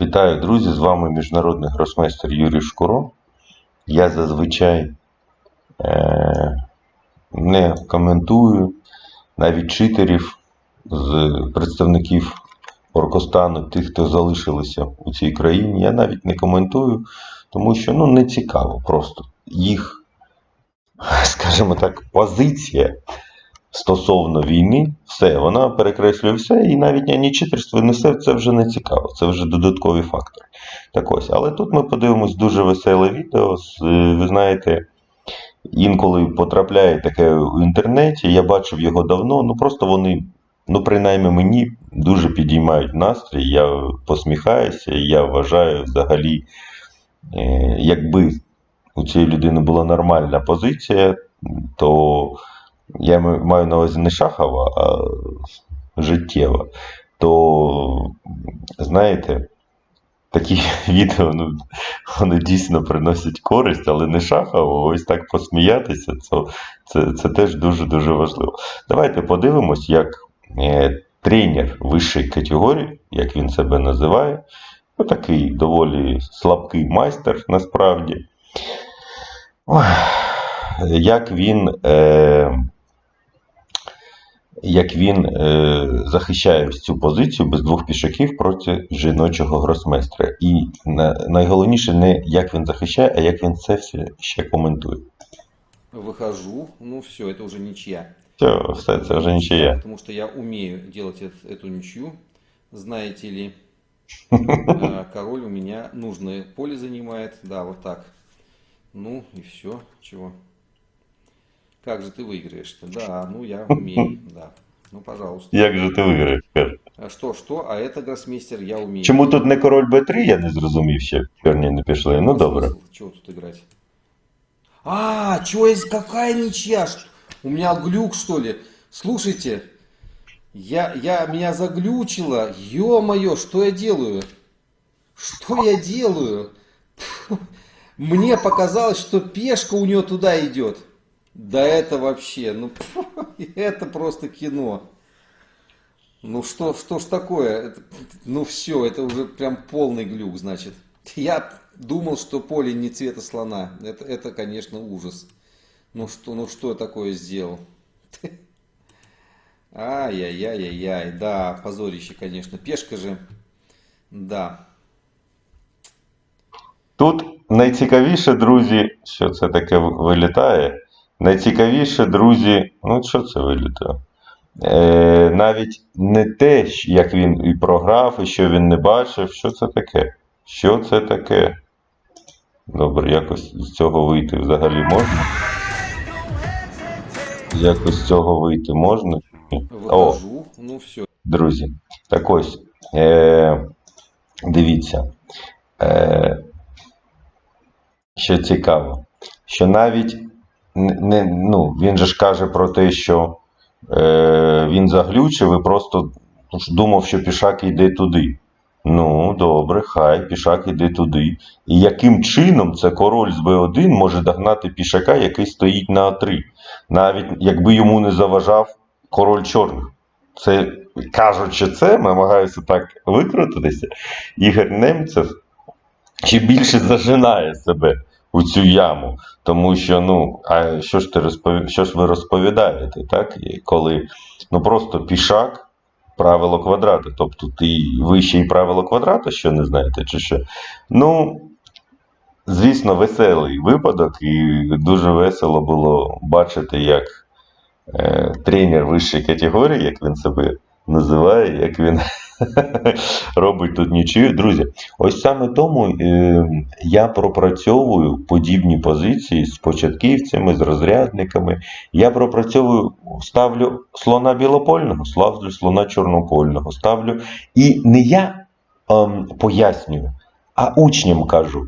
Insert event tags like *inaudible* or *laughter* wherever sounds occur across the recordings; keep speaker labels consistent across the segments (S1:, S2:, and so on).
S1: Вітаю, друзі! З вами міжнародний гросмейстер Юрій Шкуро. Я зазвичай е, не коментую навіть читерів з представників Оркостану, тих, хто залишилися у цій країні. Я навіть не коментую, тому що ну, не цікаво просто їх, скажімо так, позиція стосовно війни, все, вона перекреслює все, і навіть ані читерство, не все це вже не цікаво, це вже додаткові фактори. Так ось, але тут ми подивимось дуже веселе відео. е, Ви знаєте, інколи потрапляє таке в інтернеті, я бачив його давно, ну просто вони, ну принаймні мені дуже підіймають настрій, я посміхаюся, і я вважаю взагалі, е, якби у цієї людини була нормальна позиція, то я маю на увазі не шахова, а життєва, то знаєте, такі *laughs* відео ну, вони дійсно приносять користь, але не шахово. Ось так посміятися, це, це, це теж дуже-дуже важливо. Давайте подивимось, як е, тренер вищої категорії, як він себе називає, ну, такий доволі слабкий майстер насправді. Як він. Е, як він е, захищає ось цю позицію без двох пішаків проти жіночого гросмейстра. І на, найголовніше не як він захищає, а як він це все ще коментує.
S2: Выхожу, ну все, это уже ничья.
S1: Все, все це вже нічия.
S2: Потому что я умею делать эт- эту ничью, знаете ли. *laughs* А Король у меня нужное поле занимает, да, вот так. Ну и все, чего. Как же ты выиграешь-то? Да, ну я умею, *laughs* да. Ну, пожалуйста.
S1: Як же ти виграєш? каже.
S2: А что, что? А это гроссмейстер я умею.
S1: Чому тут не король Б3, я не зрозумів ще. Чорні не пішли. Ну
S2: А
S1: добре.
S2: смысл? Чего тут играть? А, чё есть, какая ничья? Ш- У меня глюк, что ли? Слушайте, я, я, меня заглючило. Ё-моё, что я делаю? Что я делаю? Фу, Мне показалось, что пешка у нее туда идет. Да это вообще, ну, фу, *laughs* это просто кино. Ну что, что ж такое? Это- ну все, это уже прям полный глюк, значит. Я думал, что поле не цвета слона. Это, это конечно, ужас. Ну что, ну что я такое сделал? *laughs* Ай-яй-яй-яй-яй. Да, позорище, конечно. Пешка же. Да.
S1: Тут найцікавіше, друзі, що це таке вилітає. Найцікавіше, друзі, ну що це вилітає? Е, навіть не те, як він і програв, і що він не бачив. Що це таке? Що це таке? Добре, якось з цього вийти взагалі можна? Якось з цього вийти можна? О,
S2: Ну все.
S1: друзі. Так ось, е, дивіться, е, що цікаво, що навіть не, ну, він же ж каже про те, що е, він заглючив і просто думав, що пішак йде туди. Ну, добре, хай пішак йде туди. І яким чином це король з Б1 може догнати пішака, який стоїть на А3, навіть якби йому не заважав король чорних. Це кажучи це, намагаюся так викрутитися. Ігор Немцев ще більше зажинає себе у цю яму. Тому що, ну, а що ж ти розпові... що ж ви розповідаєте, так? Коли ну просто пішак, правило квадрата. Тобто ти вище і правило квадрата, що не знаєте, чи що? Ну, звісно, веселий випадок, і дуже весело було бачити, як е, тренер вищої категорії, як він себе називає, як він *laughs* робить тут нічию. Друзі, ось саме тому е, я пропрацьовую подібні позиції з початківцями, з розрядниками. Я пропрацьовую, ставлю слона білопольного, ставлю слона чорнопольного, ставлю. І не я ем, пояснюю, а учням кажу: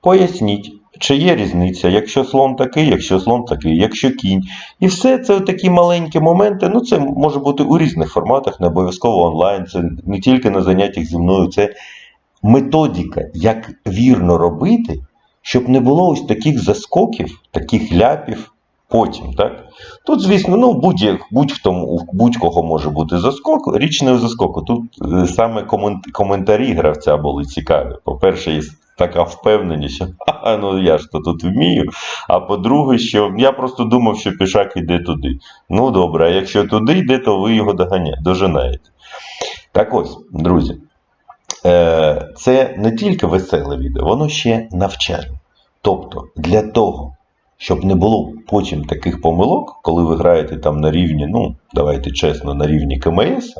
S1: поясніть. Чи є різниця, якщо слон такий, якщо слон такий, якщо кінь. І все це такі маленькі моменти. Ну, це може бути у різних форматах, не обов'язково онлайн. Це не тільки на заняттях зі мною, це методика, як вірно робити, щоб не було ось таких заскоків, таких ляпів, Потім, так? Тут, звісно, ну, будь, будь-хто, у будь-кого може бути заскок. Річ не в заскоку. Тут е, саме коментарі гравця були цікаві. По-перше, така впевненість, *laughs* що «Ха, ну я ж то тут вмію. А по-друге, що я просто думав, що пішак йде туди. Ну добре, а якщо туди йде, то ви його доганя, дожинаєте. Так ось, друзі, е, це не тільки веселе відео, воно ще навчальне. Тобто, для того, щоб не було потім таких помилок, коли ви граєте там на рівні, ну, давайте чесно, на рівні КМС,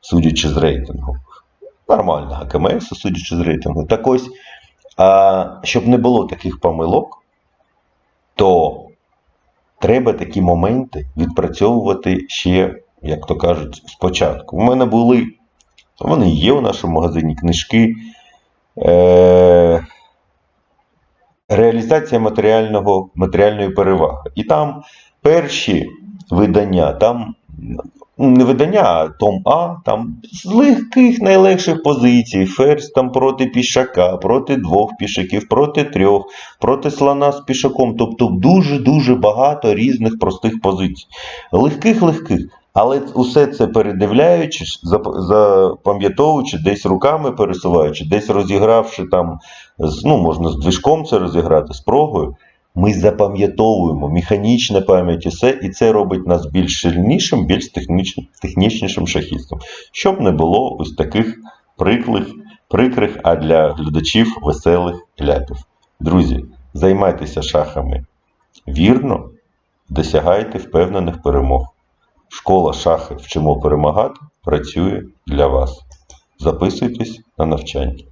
S1: судячи з рейтингу, нормального КМС, судячи з рейтингу, так ось, а, щоб не було таких помилок, то треба такі моменти відпрацьовувати ще, як то кажуть, спочатку. У мене були, вони є у нашому магазині книжки. Е- реалізація матеріального, матеріальної переваги. І там перші видання, там не видання, а том А, там з легких найлегших позицій. Ферзь там проти пішака, проти двох пішаків, проти трьох, проти слона з пішаком. Тобто дуже-дуже багато різних простих позицій. Легких-легких. Але усе це передивляючись, запам'ятовуючи, десь руками пересуваючи, десь розігравши там, ну, можна з движком це розіграти, з прогою, ми запам'ятовуємо механічна пам'ять і все, і це робить нас більш сильнішим, більш технічнішим шахістом. Щоб не було ось таких приклих, прикрих, а для глядачів веселих ляпів. Друзі, займайтеся шахами вірно, досягайте впевнених перемог. Школа шахи вчимо перемагати працює для вас. Записуйтесь на навчання.